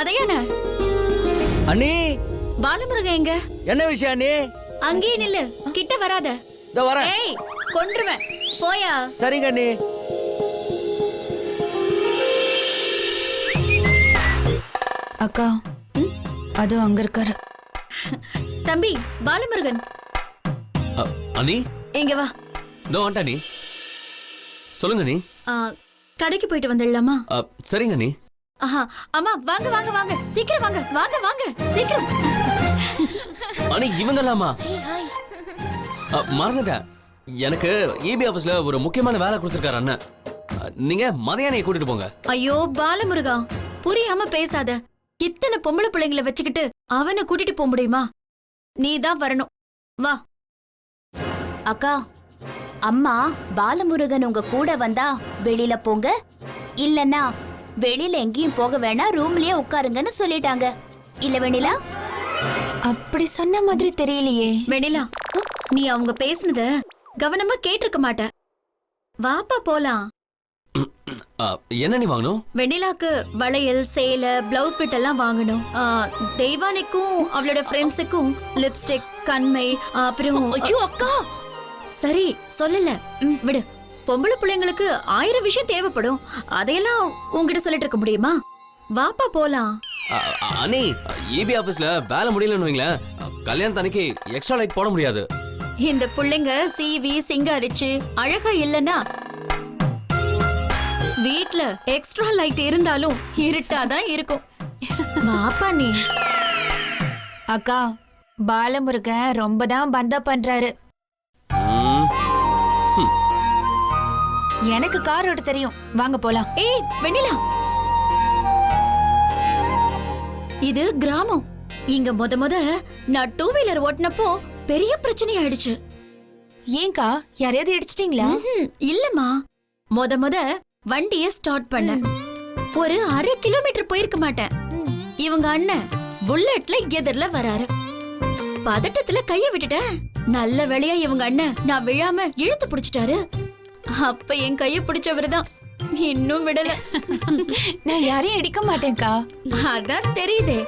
மதையான? அண்ணி! பாலமுருகன் எங்க? என்ன விஷயம் அண்ணி? அங்கேயே நில்லு. கிட்ட வராத. இதோ வரேன். ஏய் கொன்றுவேன். போயா? சரிங்க அண்ணி. அக்கா அது அங்க இருக்காரு. தம்பி பாலமுருகன். அ, அண்ணி? இங்க வா? இதோ வந்துட்டேன் அண்ணி. சொல்லுங்க அண்ணி. ஆ, கடைக்கு போயிட்டு வந்துடலாமா? அ, சரிங்க அண்ணி. ஆஹா அம்மா வாங்க வாங்க வாங்க. சீக்கிரம் வாங்க வாங்க வாங்க. சீக்கிரம். அண்ணி இவங்கலாமா? மறந்துட்டேன். எனக்கு இபி ஆபீஸ்ல ஒரு முக்கியமான வேலை கொடுத்துருக்காரு அண்ணன். நீங்க மதையானையை கூட்டிட்டு போங்க. ஐயோ பாலமுருகா புரியாம பேசாத. இத்தனை பொம்பளை பிள்ளைங்களை வச்சுக்கிட்டு அவனை கூட்டிட்டு போக முடியுமா? நீ தான் வரணும். வா. அக்கா அம்மா பாலமுருகன் உங்க கூட வந்தா வெளியில போங்க. இல்லனா வெளியில எங்கேயும் போக வேணாம் ரூம்லயே உட்காருங்கன்னு சொல்லிட்டாங்க. இல்ல வெண்ணிலா? அப்படி சொன்ன மாதிரி தெரியலையே. வெண்ணிலா நீ அவங்க பேசுனத கவனமா கேட்டிருக்க மாட்ட. வாப்பா போலாம். என்ன நீ வாங்கணும்? வெண்ணிலாக்கு வளையல் சேலை பிளவுஸ் பிட் எல்லாம் வாங்கணும். தெய்வானிக்கும் அவளோட ஃப்ரெண்ட்ஸுக்கும் லிப்ஸ்டிக் கண்மை அப்புறம் ஐயோ அக்கா! சரி சொல்லல. ம், விடு. பொம்பளை பிள்ளைங்களுக்கு ஆயிரம் விஷயம் தேவைப்படும். அதையெல்லாம் உன்கிட்ட சொல்லிட்டு இருக்க முடியுமா? வாப்பா போலாம். அ, அ, அண்ணி இபி ஆபீஸ்ல வேலை முடியலன்னு வைங்களேன். அ, கல்யாணத்தன்னைக்கு எக்ஸ்ட்ரா லைட் போட முடியாது. இந்த புள்ளைங்க சீவி சிங்காரிச்சு அழகா இல்லனா வீட்ல எக்ஸ்ட்ரா லைட் இருந்தாலும் இருட்டாதான் இருக்கும். வாப்பா நீ. அக்கா பாலமுருகன் ரொம்ப தான் பந்தா பண்றாரு. எனக்கு கார் ஓட்ட தெரியும். வாங்க போலாம். ஏய் வெண்ணிலா. இது கிராமம். இங்க முத முத நான் டூ வீலர் ஓட்டுனப்போ பெரிய பிரச்சனை ஆயிடுச்சு. ஏங்கா யாரையாவது இடிச்சிட்டீங்களா? ம்ஹும், இல்லம்மா. முத முத வண்டிய ஸ்டார்ட் பண்ண. ஒரு அரை கிலோமீட்டர் போயிருக்க மாட்டேன். இவங்க அண்ணன் புல்லட்ல எதிர்ல வராரு. பதட்டத்துல கைய விட்டுட்டேன். நல்ல வேளையா இவங்க அண்ணன் நான் விழாம இழுத்து பிடிச்சிட்டாரு. அப்ப என் கைய பிடிச்சவருதான். இன்னும் விடல. நான் யாரையும் இடிக்க மாட்டேன்க்கா. அதான் தெரியுதே.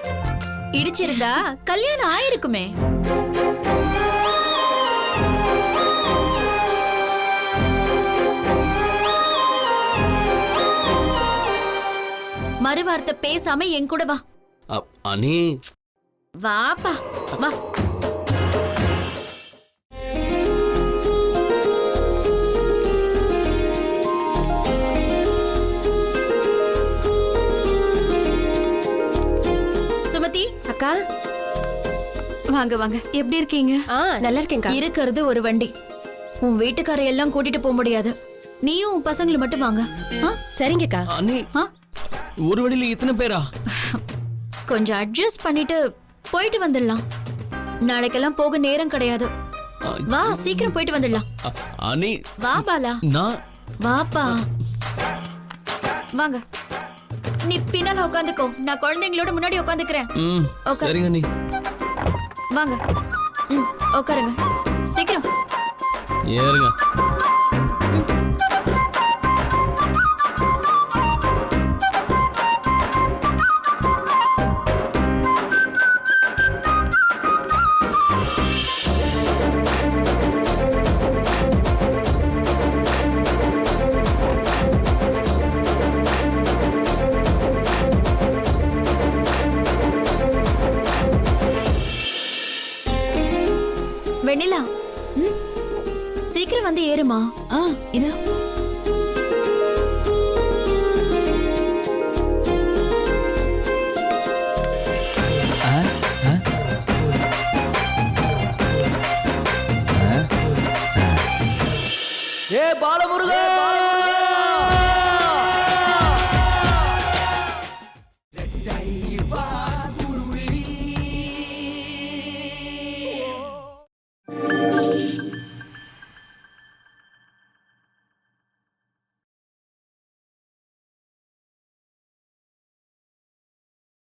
இடிச்சிருந்தா கல்யாணம் ஆயிருக்குமே. மறுவார்த்தை பேசாம என் கூட வா. அ, அண்ணி. வாப்பா வா. அக்கா வாங்க வாங்க. எப்படி இருக்கீங்க? ஆ நல்லா இருக்கேன்க்கா இருக்கிறது ஒரு வண்டி. உன் வீட்டுக்காரை எல்லாம் கூட்டிட்டு போக முடியாது. நீயும் உன் பசங்களும் மட்டும் வாங்க. ஆ? சரிங்கக்கா அண்ணி ஆ? ஒரு வழியில இத்தனை பேரா? கொஞ்சம் அட்ஜஸ்ட் பண்ணிட்டு போயிட்டு வந்துடலாம். நாளைக்கெல்லாம் போக நேரம் கிடையாது. வா சீக்கிரம் போயிட்டு வந்துடலாம். அ, அண்ணி வா பாலா. நான் வாப்பா. வாங்க. நீ பின்னால உட்காந்துக்கோ நான் குழந்தைங்களோட முன்னாடி உட்காந்துக்கிறேன் ம் உட்கார். சரிங்க அண்ணி வாங்க. ம் உட்காருங்க சீக்கிரம். ஏறுங்க. வெண்ணிலா சீக்கிரம் வந்து ஏறுமா. ஆ இது. ஏ பால.